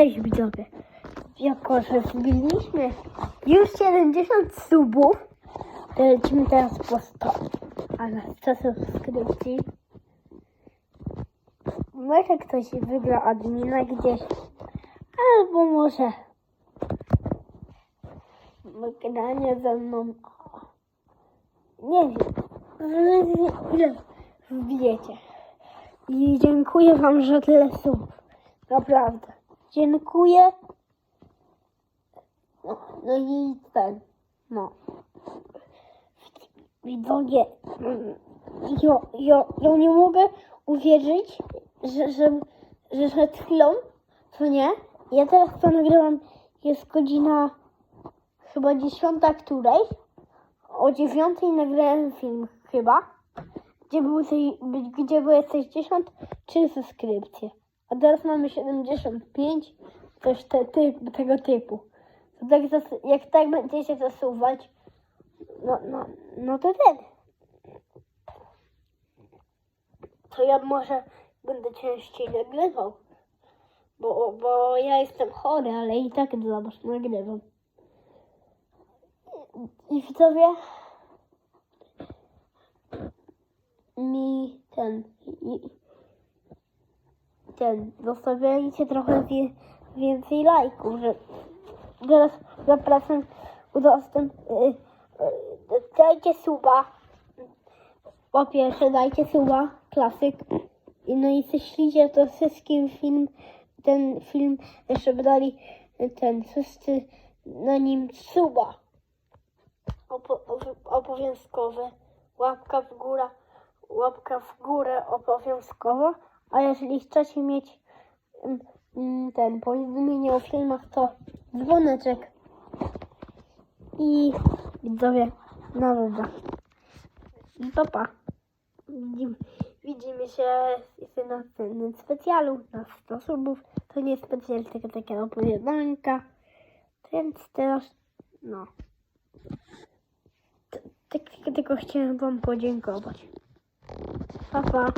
Cześć widzowie. Jako, że wbiliśmy już 70 subów, to lecimy teraz po 100. Ale co subskrypcji? Może ktoś wygra admina gdzieś, albo może wygranie ze mną. Nie wiem. Ile wbijecie. I dziękuję wam za tyle subów. Naprawdę. Dziękuję. No, no i ten. No. Widzowie. Jo, jo, ja nie mogę uwierzyć, że, że, że przed chwilą, co nie? Ja teraz to nagrywam, jest godzina chyba dziesiąta której. O dziewiątej nagrałem film chyba gdzie tej, gdzie były 63 subskrypcje. A teraz mamy 75, coś te, tego typu. Tak, zas- jak tak będziecie zasuwać, no, no, no to ten. To ja może będę częściej nagrywał. Bo, bo ja jestem chory, ale i tak dla was nagrywam. I widzowie, mi ten i, ten zostawiajcie trochę wie, więcej lajków, że teraz zapraszam udostęp y, y, dajcie suba. Po pierwsze dajcie suba klasyk. I no i ześlijcie to wszystkim film ten film żeby dali ten wszyscy na nim suba. Opo- obowiązkowe. Łapka w górę łapka w górę obowiązkowo, a jeżeli chcecie mieć mm, mm, ten powiadomienie o filmach, to dzwoneczek i widzowie na razie. I papa. Widzimy, widzimy się w następnym specjalu na 100 subów. To nie specjal, tylko takie opowiadanka. Więc teraz, no. Tak, tylko chciałem wam podziękować. Pa, pa.